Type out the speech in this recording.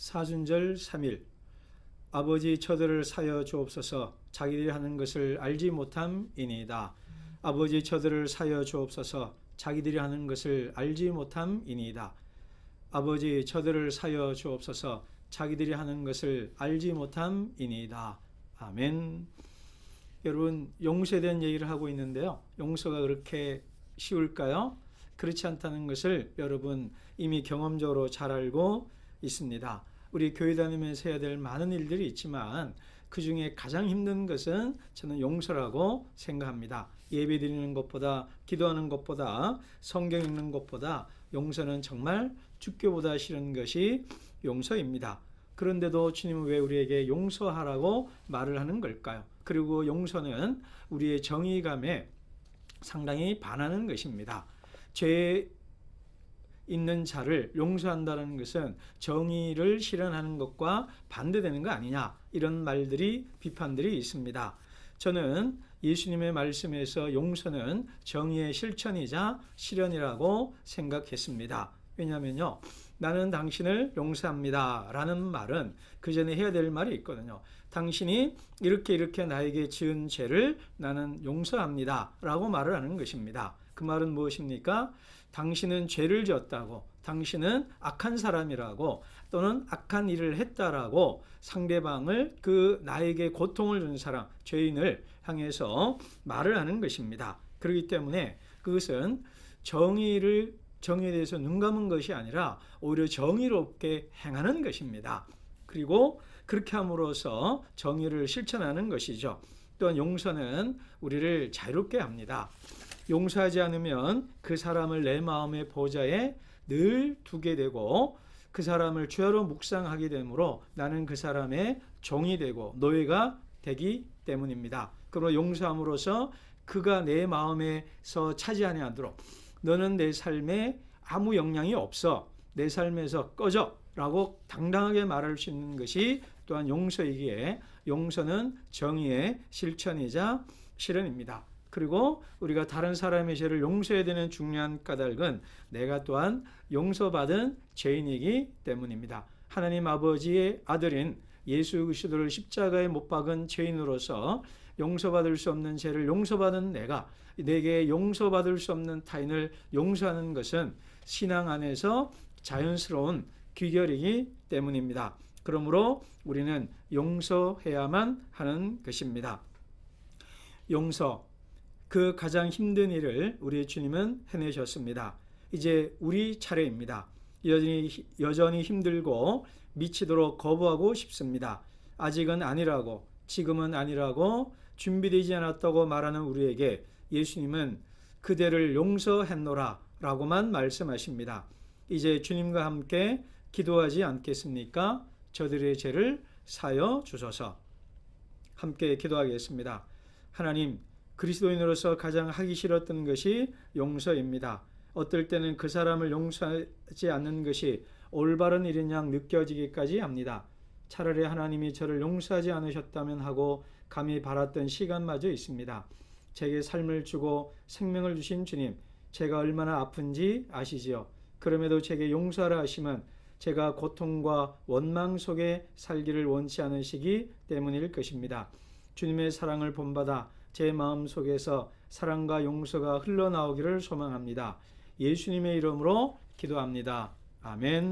사순절 3일 아버지 저들을 사여 주옵소서 자기들이 하는 것을 알지 못함이니이다. 아버지 저들을 사여 주옵소서 자기들이 하는 것을 알지 못함이니이다. 아버지 저들을 사여 주옵소서 자기들이 하는 것을 알지 못함이니이다. 아멘. 여러분 용서에 대한 얘기를 하고 있는데요. 용서가 그렇게 쉬울까요? 그렇지 않다는 것을 여러분 이미 경험적으로 잘 알고 있습니다. 우리 교회 다니면서 해야 될 많은 일들이 있지만 그 중에 가장 힘든 것은 저는 용서라고 생각합니다. 예배 드리는 것보다 기도하는 것보다 성경 읽는 것보다 용서는 정말 죽기보다 싫은 것이 용서입니다. 그런데도 주님은 왜 우리에게 용서하라고 말을 하는 걸까요? 그리고 용서는 우리의 정의감에 상당히 반하는 것입니다. 죄 있는 자를 용서한다는 것은 정의를 실현하는 것과 반대되는 거 아니냐 이런 말들이 비판들이 있습니다. 저는 예수님의 말씀에서 용서는 정의의 실천이자 실현이라고 생각했습니다. 왜냐하면요. 나는 당신을 용서합니다. 라는 말은 그 전에 해야 될 말이 있거든요. 당신이 이렇게 이렇게 나에게 지은 죄를 나는 용서합니다. 라고 말을 하는 것입니다. 그 말은 무엇입니까? 당신은 죄를 지었다고, 당신은 악한 사람이라고, 또는 악한 일을 했다라고 상대방을 그 나에게 고통을 준 사람, 죄인을 향해서 말을 하는 것입니다. 그렇기 때문에 그것은 정의를 정의에 대해서 눈 감은 것이 아니라 오히려 정의롭게 행하는 것입니다. 그리고 그렇게 함으로써 정의를 실천하는 것이죠. 또한 용서는 우리를 자유롭게 합니다. 용서하지 않으면 그 사람을 내 마음의 보좌에 늘 두게 되고 그 사람을 죄로 묵상하게 되므로 나는 그 사람의 종이 되고 노예가 되기 때문입니다. 그러므로 용서함으로써 그가 내 마음에서 차지하지 않도록 너는 내 삶에 아무 영향이 없어. 내 삶에서 꺼져. 라고 당당하게 말할 수 있는 것이 또한 용서이기에 용서는 정의의 실천이자 실현입니다. 그리고 우리가 다른 사람의 죄를 용서해야 되는 중요한 까닭은 내가 또한 용서받은 죄인이기 때문입니다. 하나님 아버지의 아들인 예수 그리스도를 십자가에 못 박은 죄인으로서 용서받을 수 없는 죄를 용서받은 내가 내게 용서받을 수 없는 타인을 용서하는 것은 신앙 안에서 자연스러운 귀결이기 때문입니다. 그러므로 우리는 용서해야만 하는 것입니다. 용서 그 가장 힘든 일을 우리 주님은 해내셨습니다. 이제 우리 차례입니다. 여전히, 여전히 힘들고 미치도록 거부하고 싶습니다. 아직은 아니라고, 지금은 아니라고, 준비되지 않았다고 말하는 우리에게 예수님은 그대를 용서했노라 라고만 말씀하십니다. 이제 주님과 함께 기도하지 않겠습니까? 저들의 죄를 사여 주소서. 함께 기도하겠습니다. 하나님, 그리스도인으로서 가장 하기 싫었던 것이 용서입니다. 어떨 때는 그 사람을 용서하지 않는 것이 올바른 일인 양 느껴지기까지 합니다. 차라리 하나님이 저를 용서하지 않으셨다면 하고 감히 바랐던 시간마저 있습니다. 제게 삶을 주고 생명을 주신 주님, 제가 얼마나 아픈지 아시지요. 그럼에도 제게 용서하라 하시면 제가 고통과 원망 속에 살기를 원치 않으시기 때문일 것입니다. 주님의 사랑을 본받아 제 마음 속에서 사랑과 용서가 흘러나오기를 소망합니다. 예수님의 이름으로 기도합니다. 아멘.